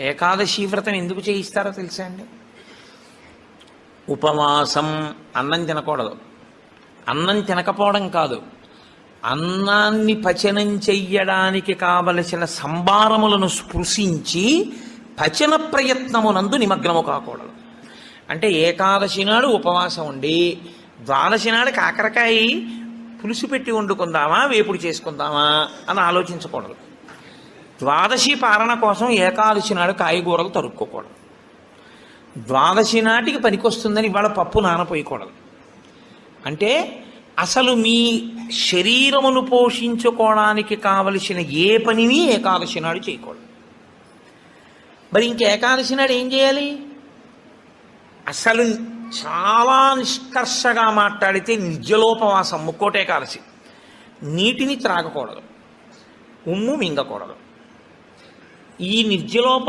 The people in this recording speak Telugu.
ఏకాదశి వ్రతం ఎందుకు చేయిస్తారో తెలుసా అండి? ఉపవాసం అన్నం తినకూడదు. అన్నం తినకపోవడం కాదు. అన్నాన్ని పచనం చెయ్యడానికి కావలసిన సంభారములను స్పృశించి పచన ప్రయత్నమునందు నిమగ్నము కాకూడదు. అంటే ఏకాదశి నాడు ఉపవాసం ఉండి ద్వాదశి నాడు కాకరకాయ పులుసు పెట్టి వండుకుందామా వేపుడు చేసుకుందామా అని ఆలోచించకూడదు. ద్వాదశి పాలన కోసం ఏకాదశి నాడు కాయగూరలు తరుక్కోకూడదు. ద్వాదశి నాటికి పనికొస్తుందని ఇవాళ పప్పు నానపోయకూడదు. అంటే అసలు మీ శరీరమును పోషించుకోవడానికి కావలసిన ఏ పనిని ఏకాదశి నాడు చేయకూడదు. మరి ఇంక ఏకాదశి నాడు ఏం చేయాలి? అసలు చాలా నిష్కర్షగా మాట్లాడితే నిర్జలోపవాసం ముక్కోటి ఏకాదశి. నీటిని త్రాగకూడదు. ఉమ్ము మింగకూడదు. ఈ నిర్జలోప